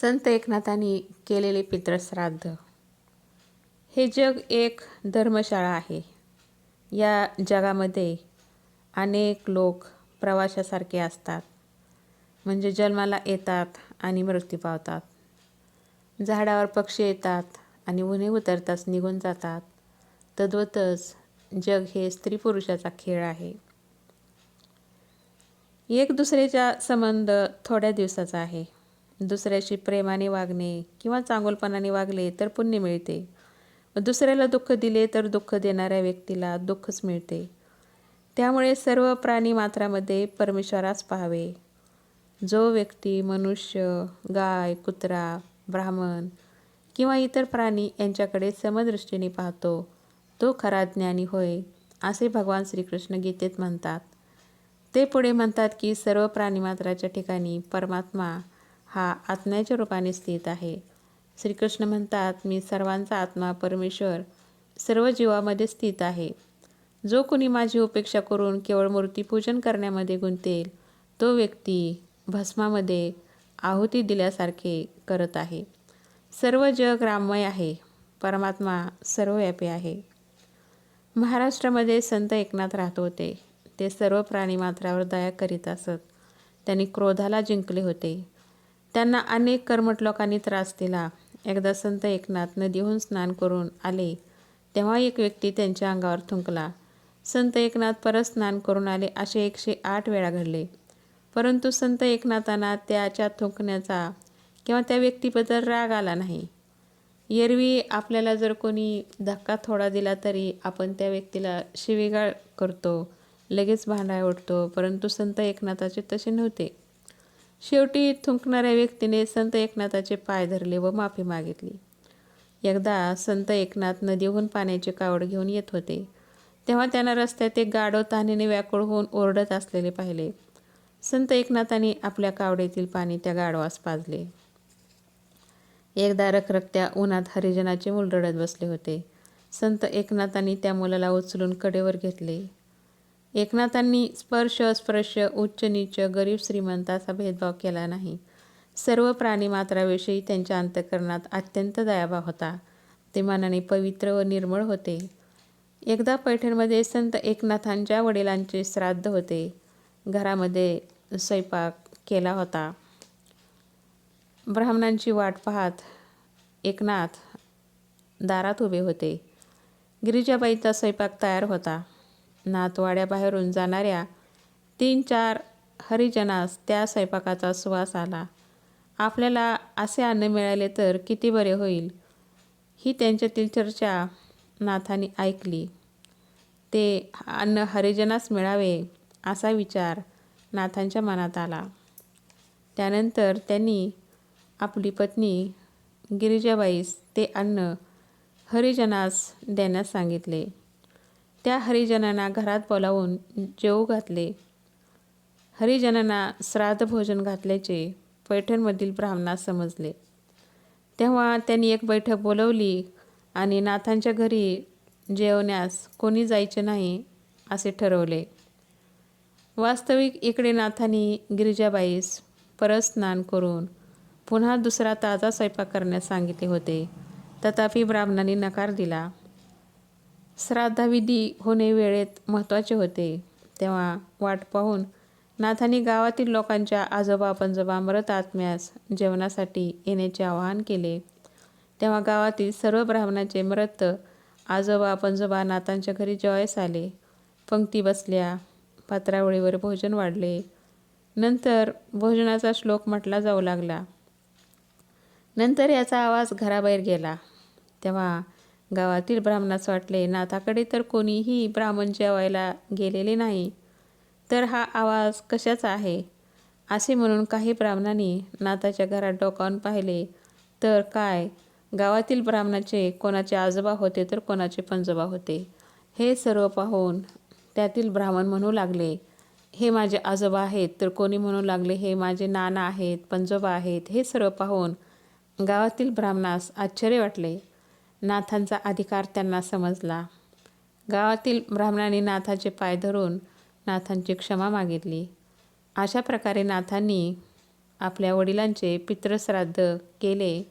संत एकनाथांनी केलेले पितृश्राद्ध हे जग एक धर्मशाळा आहे. या जगामध्ये अनेक लोक प्रवाशासारखे असतात. म्हणजे जन्माला येतात आणि मृत्यू पावतात. झाडावर पक्षी येतात आणि उन्हे उतरताच निघून जातात. तद्वतच जग हे स्त्री पुरुषाचा खेळ आहे. एक दुसऱ्याचा संबंध थोड्या दिवसाचा आहे. दुसऱ्याशी प्रेमाने वागणे किंवा चांगुलपणाने वागले तर पुण्य मिळते. दुसऱ्याला दुःख दिले तर दुःख देणाऱ्या व्यक्तीला दुःखच मिळते. त्यामुळे सर्व प्राणी मात्रामध्ये परमेश्वरास पाहावे. जो व्यक्ती मनुष्य गाय कुत्रा ब्राह्मण किंवा इतर प्राणी यांच्याकडे समदृष्टीने पाहतो तो खरा ज्ञानी होय असे भगवान श्रीकृष्ण गीतेत म्हणतात. ते पुढे म्हणतात की सर्व प्राणीमात्राच्या ठिकाणी परमात्मा हा आत्म्याच्या रूपाने स्थित आहे. श्रीकृष्ण म्हणतात मी सर्वांचा आत्मा परमेश्वर सर्व जीवामध्ये स्थित आहे. जो कुणी माझी उपेक्षा करून केवळ मूर्तीपूजन करण्यामध्ये गुंतेल तो व्यक्ती भस्मामध्ये आहुती दिल्यासारखे करत आहे. सर्व जग राममय आहे परमात्मा सर्वव्यापी आहे. महाराष्ट्रामध्ये संत एकनाथ राहत होते. ते सर्व प्राणी मात्रावर दया करीत असत. त्यांनी क्रोधाला जिंकले होते. त्यांना अनेक कर्मट लोकांनी त्रास दिला. एकदा संत एकनाथ नदीहून स्नान करून आले तेव्हा एक व्यक्ती त्यांच्या अंगावर थुंकला. संत एकनाथ परत स्नान करून आले असे एकशे आठ वेळा घडले. परंतु संत एकनाथांना त्याच्या थुंकण्याचा किंवा त्या व्यक्तीबद्दल राग आला नाही. एरवी आपल्याला जर कोणी धक्का थोडा दिला तरी आपण त्या व्यक्तीला शिवीगाळ करतो लगेच भांडाय ओढतो. परंतु संत एकनाथाचे तसे नव्हते. शेवटी थुंकणाऱ्या व्यक्तीने संत एकनाथाचे पाय धरले व माफी मागितली. एकदा संत एकनाथ नदीहून पाण्याची कावड घेऊन येत होते. तेव्हा त्यांना रस्त्यात एक गाढव तहानेने व्याकुळ होऊन ओरडत असलेले पाहिले. संत एकनाथांनी आपल्या कावडेतील पाणी त्या गाढवास पाजले. एकदा रखरखत्या उन्हात हरिजनाचे मूल रडत बसले होते. संत एकनाथांनी त्या मुलाला उचलून कडेवर घेतले. एकनाथांनी स्पर्श स्पर्श उच्च नीच गरीब श्रीमंत असा भेदभाव केला नाही. सर्व प्राणीमात्राविषयी त्यांच्या अंतकरणात अत्यंत दयाभाव होता. ते मनाने पवित्र व निर्मळ होते. एकदा पैठणमध्ये संत एकनाथांच्या वडिलांचे श्राद्ध होते. घरामध्ये स्वयंपाक केला होता. ब्राह्मणांची वाट पाहत एकनाथ दारात उभे होते. गिरिजाबाईचा स्वयंपाक तयार होता. नातवाड्याबाहेरून जाणाऱ्या तीन चार हरिजनास त्या स्वयंपाकाचा सुवास आला. आपल्याला असे अन्न मिळाले तर किती बरे होईल ही त्यांच्यातील चर्चा नाथाने ऐकली. ते अन्न हरिजनास मिळावे असा विचार नाथांच्या मनात आला. त्यानंतर त्यांनी आपली पत्नी गिरिजाबाईस ते अन्न हरिजनास देण्यास सांगितले. त्या हरिजनांना घरात बोलावून जेवू घातले. हरिजनांना श्राद्ध भोजन घातल्याचे पैठणमधील ब्राह्मणास समजले. तेव्हा त्यांनी एक बैठक बोलवली आणि नाथांच्या घरी जेवण्यास कोणी जायचे नाही असे ठरवले. वास्तविक इकडे नाथांनी गिरिजाबाईस परत स्नान करून पुन्हा दुसरा ताजा स्वयंपाक करण्यास सांगितले होते. तथापि ब्राह्मणांनी नकार दिला. श्राद्धाविधी होणे वेळेत महत्त्वाचे होते. तेव्हा वाट पाहून नाथांनी गावातील लोकांच्या आजोबा पंजोबा मृत आत्म्यास जेवणासाठी येण्याचे आवाहन केले. तेव्हा गावातील सर्व ब्राह्मणाचे मृत आजोबा पंजोबा नाथांच्या घरी जेवायस आले. पंक्ती बसल्या पात्रावळीवर भोजन वाढले. नंतर भोजनाचा श्लोक म्हटला जाऊ लागला. नंतर याचा आवाज घराबाहेर गेला. तेव्हा गावातील ब्राह्मणास वाटले नाथाकडे तर कोणीही ब्राह्मण जेवायला गेलेले नाही. तर हा आवाज कशाचा आहे? असे म्हणून काही ब्राह्मणांनी नाथाच्या घरात डोकावून पाहिले. तर काय? गावातील ब्राह्मणाचे कोणाचे आजोबा होते तर कोणाचे पंजोबा होते? हे सर्व पाहून त्यातील ब्राह्मण म्हणू लागले हे माझे आजोबा आहेत तर कोणी म्हणू लागले हे माझे नाना आहेत पंजोबा आहेत हे सर्व पाहून गावातील ब्राह्मणास आश्चर्य वाटले. नाथांचा अधिकार त्यांना समजला. गावातील ब्राह्मणांनी नाथाचे पाय धरून नाथांची क्षमा मागितली. अशा प्रकारे नाथांनी आपल्या वडिलांचे पितृश्राद्ध केले.